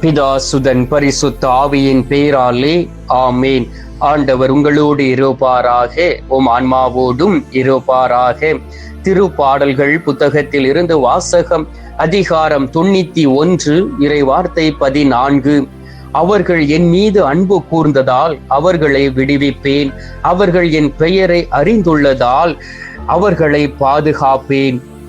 பிதா சுதன் பரிசுத்த ஆவியின் பெயராலே ஆமேன். ஆண்டவர் உங்களோடு இருப்பாராக உம் ஆன்மாவோடும் இருப்பாராக. திருப்பாடல்கள் புத்தகத்தில் இருந்து வாசகம் அதிகாரம் தொண்ணூத்தி ஒன்று இறை வார்த்தை பதினான்கு. அவர்கள் என் மீது அன்பு கூர்ந்ததால் அவர்களை விடுவிப்பேன். அவர்கள் என் பெயரை அறிந்துள்ளதால் அவர்களை பாதுகாப்பேன்.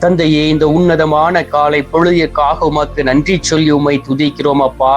தந்தையே இந்த உன்னதமான காலை பொழுதிற்காக உமக்கு நன்றி சொல்லி உமை துதிக்கிறோம் அப்பா.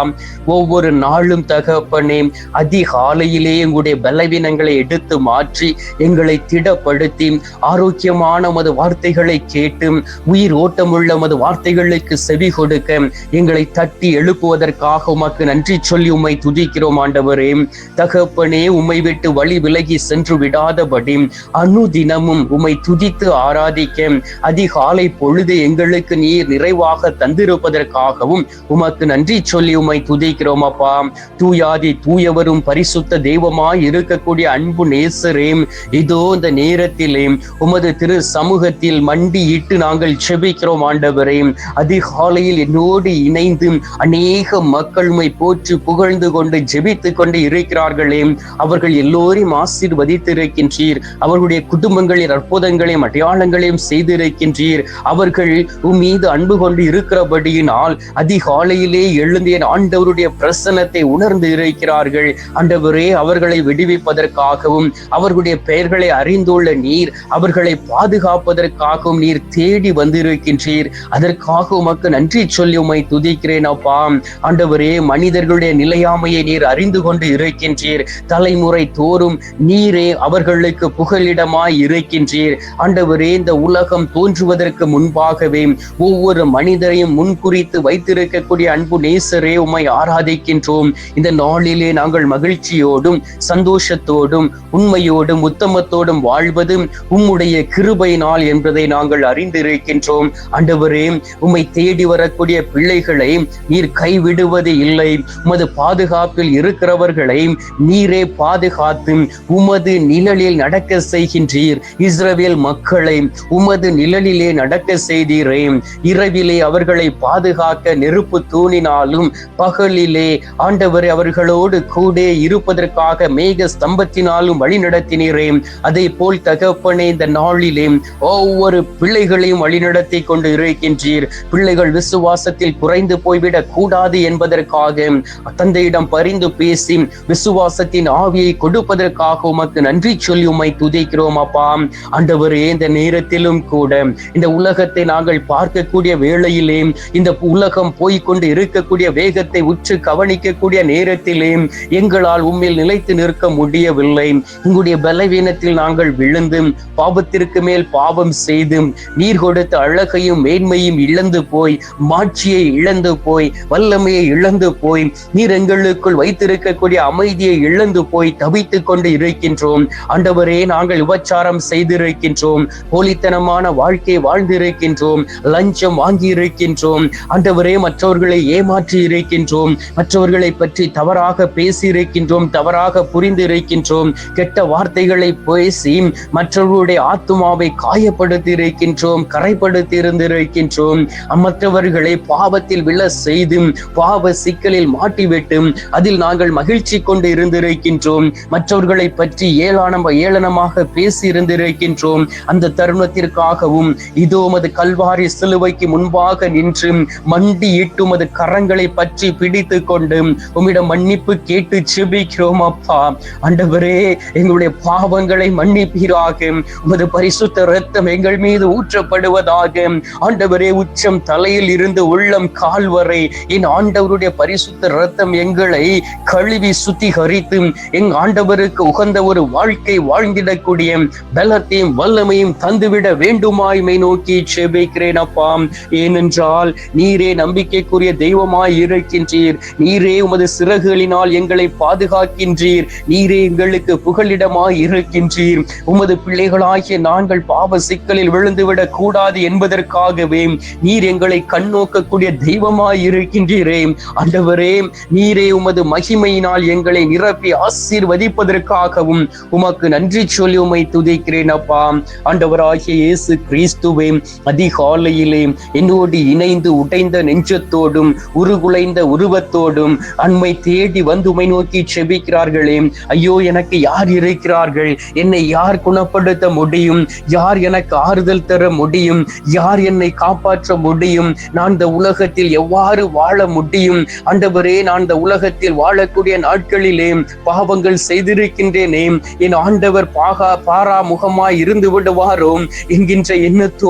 ஒவ்வொரு நாளும் தகப்பனே அதிகாலையிலே எங்களுடைய பலவீனங்களை எடுத்து மாற்றி எங்களை திடப்படுத்தி ஆரோக்கியமான மது வார்த்தைகளை கேட்டு உயிர் ஓட்டமுள்ள மது வார்த்தைகளுக்கு செவி கொடுக்க எங்களை தட்டி எழுப்புவதற்காக உமக்கு நன்றி சொல்லி உமை துதிக்கிறோம் ஆண்டவரே. தகப்பனே உம்மை விட்டு வழி விலகி சென்று விடாதபடி அனுதினமும் உம்மை துதித்து ஆராதிக்க அதிகாலை பொழுது எங்களுக்கு நீர் நிறைவாக தந்திருப்பதற்காகவும் உமக்கு நன்றி சொல்லி உம்மை துதிக்கிறோம் அப்பா. தூயாதி தூயவரும் பரிசுத்த தெய்வமாய் இருக்கக்கூடிய அன்பு நேசரே இதோ இந்த நேரத்திலே உமது திரு சமூகத்தில் மண்டியிட்டு நாங்கள் செபிக்கிறோம் ஆண்டவரே. அதிகாலையில் என்னோடு இணைந்து அநேக மக்கள் உமை போற்றி புகழ்ந்து கொண்டு ஜெபித்து கொண்டு இருக்கிறார்களே. அவர்கள் எல்லோரையும் ஆசீர்வதித்திருக்கின்றீர். அவர்களுடைய குடும்பங்களின் அற்புதங்களையும் அடையாளங்களையும் செய்திருக்கின்றீர். அவர்கள் உம் மீது அன்பு கொண்டு இருக்கிறபடியினால் அதிகாலையிலே எழுந்தேன். ஆண்டவருடைய பிரசன்னத்தை உணர்ந்து இருக்கிறார்கள். ஆண்டவரே அவர்களை விடுவிப்பதற்காகவும் அவர்களுடைய பெயர்களை அறிந்துள்ள நீர் அவர்களை பாதுகாப்பதற்காகவும் நீர் தேடி வந்திருக்கின்றீர். அதற்காக உமக்கு நன்றி சொல்லி உமை துதிக்கிறேன் அப்பா. ஆண்டவரே மனிதர்களுடைய நிலையாமையை நீர் அறிந்து கொண்டு இருக்கின்றீர். தலைமுறை தோறும் நீரே அவர்களுக்கு புகலிடமாய் இருக்கின்றீர். ஆண்டவரே இந்த உலகம் தோன்றுவதற்கு முன்பாகவே ஒவ்வொரு மனிதரையும் முன்குறித்து வைத்திருக்கக்கூடிய அன்பு நேசரே உமை ஆராதிக்கின்றோம். இந்த நாளிலே நாங்கள் மகிழ்ச்சியோடும் சந்தோஷத்தோடும் உண்மையோடும் உத்தமத்தோடும் வாழ்வது உம்முடைய கிருபை நாள் என்பதை நாங்கள் அறிந்திருக்கின்றோம். ஆண்டவரே உம்மை தேடி வரக்கூடிய பிள்ளைகளை நீர் கைவிடுவது இல்லை. உமது பாதுகாப்பில் இருக்கிறவர்களை நீரே பாதுகாத்து உமது நிழலில் நடக்க செய்கின்றீர். இஸ்ரவேல் மக்களை உமது நிழலிலே நடக்க செய்தீரே இரவிலே அவர்களை பாதுகாக்க நெருப்பு தூணினாலும் பகலிலே ஆண்டவர் அவர்களோடு கூட இருப்பதற்காக மேக ஸ்தம்பத்தினாலும் வழி நடத்தினீரே அதே போல் தகப்பனே இந்த நாளிலே ஒவ்வொரு பிள்ளைகளையும் வழிநடத்தி கொண்டு இருக்கின்றீர். பிள்ளைகள் விசுவாசத்தில் குறைந்து போய்விடக் கூடாது என்பதற்காக தந்தையிடம் பரிந்து பேசி விசுவாசத்தின் ஆவியை கொடுப்பதற்காக உமக்கு நன்றி சொல்லி உமை துதிக்கிறோம் அப்பா. ஆண்டவரே இந்த நேரத்திலும் கூட இந்த உலகத்தை நாங்கள் பார்க்கக்கூடிய வேளையிலே இந்த உலகம் போய்கொண்டு இருக்கக்கூடிய வேகத்தை உற்று கவனிக்கக்கூடிய நேரத்திலே எங்களால் உண்மையில் நிலைத்து நிற்க முடியவில்லை. உங்களுடைய பலவீனத்தில் நாங்கள் விழுந்து பாவத்திற்கு மேல் பாவம் செய்து நீர் கொடுத்த அழகையும் மேன்மையும் இழந்து போய் மாட்சியை இழந்து போய் வல்லமையை இழந்து போய் நீர் எங்களுக்குள் வைத்திருக்கக்கூடிய அமைதியை இழந்து போய் தவித்துக் கொண்டு இருக்கின்றோம். ஆண்டவரே நாங்கள் விபச்சாரம் செய்திருக்கின்றோம். போலித்தனமான வாழ்க்கை வாழ்ந்திருக்கின்றோம் லஞ்சம் வாங்கி இருக்கின்றோம் ஆண்டவரே மற்றவர்களை ஏமாற்றி இருக்கின்றோம் மற்றவர்களை பற்றி தவறாக பேசி இருக்கின்றோம் தவறாக புரிந்து இருக்கின்றோம் கெட்ட வார்த்தைகளை பேசி மற்றவர்களுடைய ஆத்மாவை காயப்படுத்தி இருக்கின்றோம் கரைப்படுத்தி இருந்திருக்கின்றோம் மற்றவர்களை பாவத்தில் விழ செய்து பாவ சிக்கலில் மாட்டிவிட்டும் அதில் நாங்கள் மகிழ்ச்சி கொண்டு இருந்திருக்கின்றோம் மற்றவர்களை பற்றி ஏளன ஏளனமாக பேசி இருந்திருக்கின்றோம் அந்த தருணத்திற்காகவும் இதோ உமது கல்வாரி சிலுவைக்கு முன்பாக நின்று மண்டியிட்டு உமது கரங்களை பற்றி பிடித்து கொண்டு உம்மிடம் மன்னிப்பு கேட்டு செபிக்கிறோம் அப்பா. அண்டவரே எங்களுடைய பாவங்களை மன்னிப்பீராக. உமது பரிசுத்த ரத்தம் எங்கள் மீது ஊற்றப்படுவதாக. ஆண்டவரே உச்சம் தலையில் இருந்து உள்ளம் கால் வரை என் ஆண்டவருடைய பரிசுத்த ரத்தம் எங்களை கழுவி சுத்திகரித்து எங் ஆண்டவருக்கு உகந்த ஒரு வாழ்க்கை வாழ்ந்திடக்கூடிய பலத்தையும் வல்லமையும் தந்துவிட வேண்டுமாய் மை நோக்கி செபிக்கிறேன் அப்பா ஏனென்றால் நீரே நம்பிக்கைக்குரிய தெய்வமாய் இருக்கின்றீர். நீரே உமது சிறகுகளினால் எங்களை பாதுகாக்கின்றீர். நீரே எங்களுக்கு புகலிடமாய் இருக்கின்றீர். உமது பிள்ளைகளாகிய நாங்கள் பாவ சிக்கலில் விழுந்துவிடக் கூடாது என்பதற்காகவே நீர் எங்களை கண்ணோக்கக்கூடிய தெய்வமாய் இருக்கின்றீரே. ஆண்டவரே நீரே உமது மகிமையினால் எங்களை நிரப்பி ஆசீர்வதிப்பதற்காகவும் உமக்கு நன்றி சொல்லி உமை துதிக்கிறேன் அப்பா ஆண்டவராகிய இயேசு கிறிஸ்துவே. அதிகாலையிலே என்னோடு இணைந்து உடைந்த நெஞ்சத்தோடும் உருகுலைந்த உருவத்தோடும் அண்மை தேடி வந்து உமை நோக்கி செபிக்கிறார்களே. ஐயோ எனக்கு யார் இருக்கிறார்கள்? என்னை யார் குணப்படுத்த முடியும்? யார் எனக்கு ஆறுதல் தர முடியும்? யார் என்னை காப்பாற்ற முடியும்? நான் இந்த உலகத்தில் எவ்வாறு வாழ முடியும்? ஆண்டவரே நான் இந்த உலகத்தில் வாழக்கூடிய நாட்களிலே பாவங்கள் செய்திருக்கின்றேனே. என் ஆண்டவர் பாகா பாரா முகமாய் இருந்து விடுவாரோ? என்கின்ற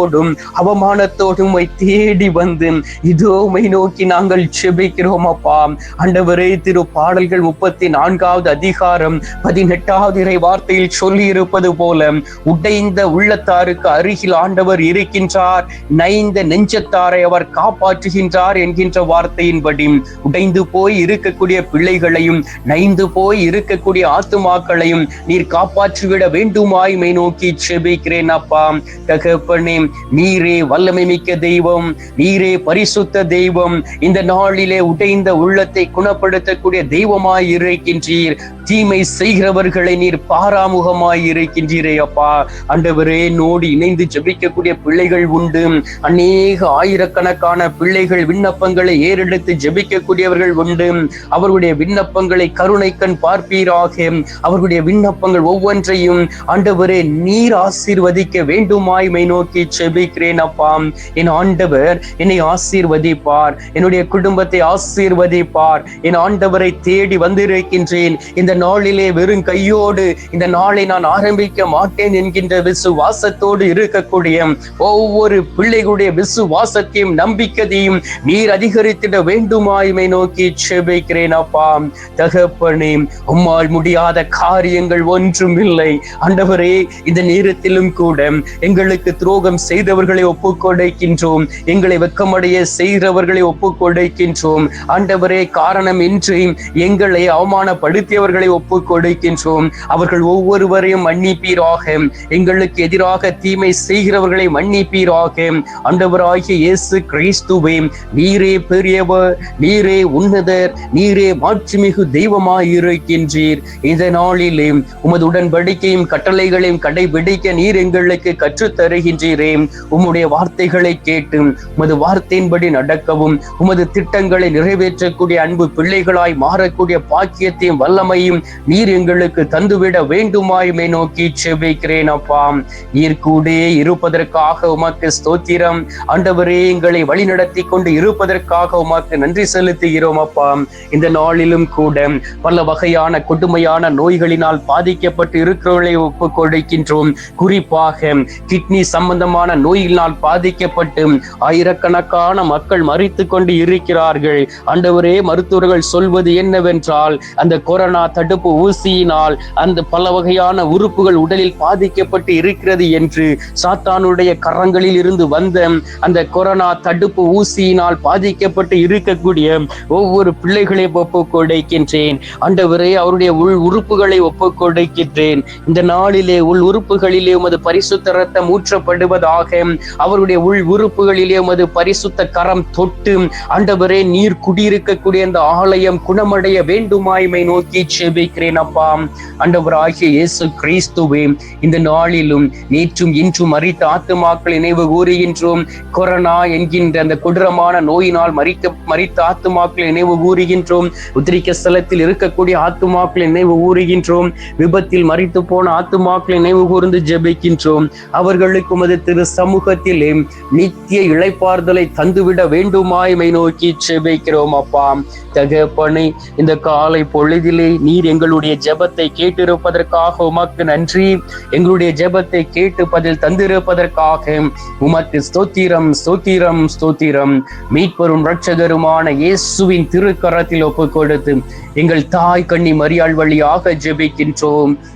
எண்ணத்தோடும் அவமானத்தோடும் உம்மை தேடி வந்து இதோ உமை நோக்கி நாங்கள் செபிக்கிறோம் அப்பா. அண்டவரே திரு பாடல்கள் முப்பத்தி நான்காவது அதிகாரம் பதினெட்டாவது இறை வார்த்தையில் சொல்லி இருப்பது போல உடைந்த உள்ளத்தாருக்கு அருகில் ஆண்டவர் இருக்கின்றார். நைந்த நெஞ்சத்தாரை அவர் காப்பாற்றுகின்றார் என்கின்ற வார்த்தையின்படி உடைந்து போய் இருக்கக்கூடிய பிள்ளைகளையும் நைந்து போய் இருக்கக்கூடிய ஆத்துமாக்களையும் நீர் காப்பாற்றிவிட வேண்டுமாய் மை நோக்கி செபிக்கிறேன் அப்பா. தகப்பனே நீரே வல்லமை மிக்க தெய்வம் நீரே பரிசுத்த தெய்வம். இந்த நாளிலே உடைந்த உள்ளத்தை குணப்படுத்தக்கூடிய தெய்வமாய் இருக்கின்றீர். தீமை செய்கிறவர்களை நீர் பாராமுகமாய் இருக்கின்றீரே அப்பா. அண்டவரே நோடி இணைந்து ஜபிக்கக்கூடிய பிள்ளைகள் உண்டு. அநேக ஆயிரக்கணக்கான பிள்ளைகள் விண்ணப்பங்களை ஏறெடுத்து ஜபிக்கக்கூடியவர்கள் உண்டு. அவர்களுடைய விண்ணப்பங்களை கருணை கண் பார்ப்பீராக. அவர்களுடைய விண்ணப்பங்கள் ஒவ்வொன்றையும் ஆண்டவரே நீர் ஆசீர்வதிக்க வேண்டுமாய் மை நோக்கி ஜெபிக்கிறேன் அப்பா. என் ஆண்டவர் என்னை ஆசீர்வதிப்பார். என்னுடைய குடும்பத்தை ஆசீர்வதிப்பார். என் ஆண்டவரை தேடி வந்திருக்கின்றேன். இந்த நாளிலே வெறும் கையோடு இந்த நாளை நான் ஆரம்பிக்க மாட்டேன் என்கின்ற விசுவாசத்தோடு இருக்கக்கூடிய ஒவ்வொரு பிள்ளைகளுடைய விசுவாசத்தையும் நம்பிக்கையையும் நீர் அதிகரித்திட வேண்டுமாய்மை நோக்கி செபிக்கிறேன் அப்பா. தகப்பனே உம்மால் முடியாத காரியங்கள் ஒன்றும் இல்லை. ஆண்டவரே இந்த நேரத்திலும் கூட எங்களுக்கு துரோகம் செய்தவர்களை ஒப்புக்கொடைக்கின்றோம். எங்களை வெக்கமடைய செய்கிறவர்களை ஒப்புக்கொடைக்கின்றோம். ஆண்டவரே காரணம் இன்றி எங்களை அவமானப்படுத்தியவர்களை அவர்களை ஒப்பு கொடுக்கின்றோம். அவர்கள் ஒவ்வொருவரையும் மன்னிப்பீராக. எங்களுக்கு எதிராக தீமை செய்கிறவர்களை மன்னிப்பீராக. ஆண்டவராகிய இயேசு கிறிஸ்துவே நீரே பெரியவர் நீரே உன்னதர் நீரே மாட்சிமிகு தெய்வமாய் இருக்கின்றீர் இந்த நாளிலே உமது உடன்படிக்கையும் கட்டளைகளையும் கடைபிடிக்க நீர் எங்களுக்கு கற்றுத் தருகின்றீரே உம்முடைய வார்த்தைகளை கேட்டு உமது வார்த்தையின்படி நடக்கவும் உமது திட்டங்களை நிறைவேற்றக்கூடிய அன்பு பிள்ளைகளாய் மாறக்கூடிய பாக்கியத்தையும் வல்லமையும் நீர் எங்களுக்கு தந்துவிட வேண்டுமாயுமே நோக்கி செபிக்கிறேன் அப்பா. நீர் கூடே இருப்பதற்காக உமக்கு ஸ்தோத்திரம். ஆண்டவரே எங்களை வழிநடத்தி கொண்டு இருப்பதற்காக உமக்கு நன்றி செலுத்துகிறோம் அப்பா. இந்த நாளிலும் கூட பல வகையான கொடுமையான நோய்களினால் பாதிக்கப்பட்டு இருக்கிறவர்களை ஒப்புக்கொடுக்கின்றோம் குறிப்பாக கிட்னி சம்பந்தமான நோயினால் பாதிக்கப்பட்டு ஆயிரக்கணக்கான மக்கள் மறித்து கொண்டு இருக்கிறார்கள். ஆண்டவரே மருத்துவர்கள் சொல்வது என்னவென்றால் அந்த கொரோனா தடுப்பு ஊசியினால் அந்த பல வகையான உறுப்புகள் உடலில் பாதிக்கப்பட்டு இருக்கிறது என்று சாத்தானுடைய கரங்களில் இருந்து வந்த அந்த கொரோனா தடுப்பு ஊசியினால் பாதிக்கப்பட்டு இருக்கக்கூடிய ஒவ்வொரு பிள்ளைகளை ஒப்புக் கொடுக்கின்றேன் அவருடைய உள் உறுப்புகளை ஒப்புக் கொடுக்கின்றேன் இந்த நாளிலே உள் உறுப்புகளிலே உமது பரிசுத்த ரத்தம் ஊற்றப்படுவதாக அவருடைய உள் உறுப்புகளிலே உமது பரிசுத்த கரம் தொட்டு அண்டவரே நீர் குடியிருக்கக்கூடிய அந்த ஆலயம் குணமடைய வேண்டுமாய்மை நோக்கி ஜெபிக்கிறேன் அப்பா. ஆண்டவர் ஆகிய இயேசு கிறிஸ்துவே இந்த நாளிலும் நேற்றும் இன்றும் மறித்த ஆத்துமாக்கள் நினைவு கூறுகின்றோம். கொரோனா என்கின்ற அந்த கொடூரமான நோயினால் மறிக்க மறித்த ஆத்துமாக்களை நினைவு கூறுகின்றோம். உத்திரிக்க ஸ்தலத்தில் இருக்கக்கூடிய ஆத்துமாக்களை நினைவு கூறுகின்றோம். விபத்தில் மறித்து போன ஆத்துமாக்களை நினைவு கூர்ந்து ஜெபிக்கின்றோம். அவர்களுக்கு உமது திரு சமூகத்திலே நித்திய இழைப்பார்தலை தந்துவிட வேண்டுமாய்மை நோக்கி ஜெபிக்கிறோம் அப்பா. தகப்பனை இந்த காலை பொழுதிலே நீ நீர் எங்களுடைய ஜெபத்தை கேட்டிருப்பதற்காக உமக்கு நன்றி. எங்களுடைய ஜெபத்தை கேட்டு பதில் தந்திருப்பதற்காக உமக்கு ஸ்தோத்திரம் ஸ்தோத்திரம் ஸ்தோத்திரம். மீட்பெரும் ரட்சகருமான இயேசுவின் திருக்கரத்தில் ஒப்புக் கொடுத்து எங்கள் தாய் கண்ணி மரியாள் வழியாக ஜெபிக்கின்றோம்.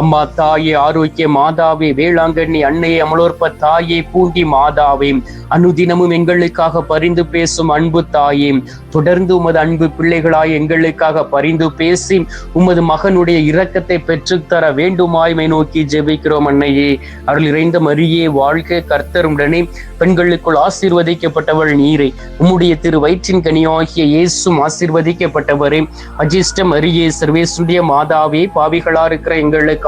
அம்மா தாயே ஆரோக்கிய மாதாவே வேளாங்கண்ணி அன்னையே அமலோற்ப தாயே பூண்டி மாதாவே. அனுதினமும் எங்களுக்காக பரிந்து பேசும் அன்பு தாயே. தொடர்ந்து உமது அன்பு பிள்ளைகளாய் எங்களுக்காக பரிந்து பேசி உமது மகனுடைய இரக்கத்தை பெற்றுத்தர வேண்டுமாய்மை நோக்கி ஜெபிக்கிறோம் அன்னையே. அருள் இறைந்த மரியே வாழ்க கர்த்தருடனே பெண்களுக்குள் ஆசீர்வதிக்கப்பட்டவள் நீரை. உம்முடைய திரு வயிற்றின் கனியாகிய இயேசும் ஆசீர்வதிக்கப்பட்டவரே. அஜிஷ்டம் அரியே சர்வேசுடைய மாதாவே பாவிகளா இருக்கிற எங்களுக்கு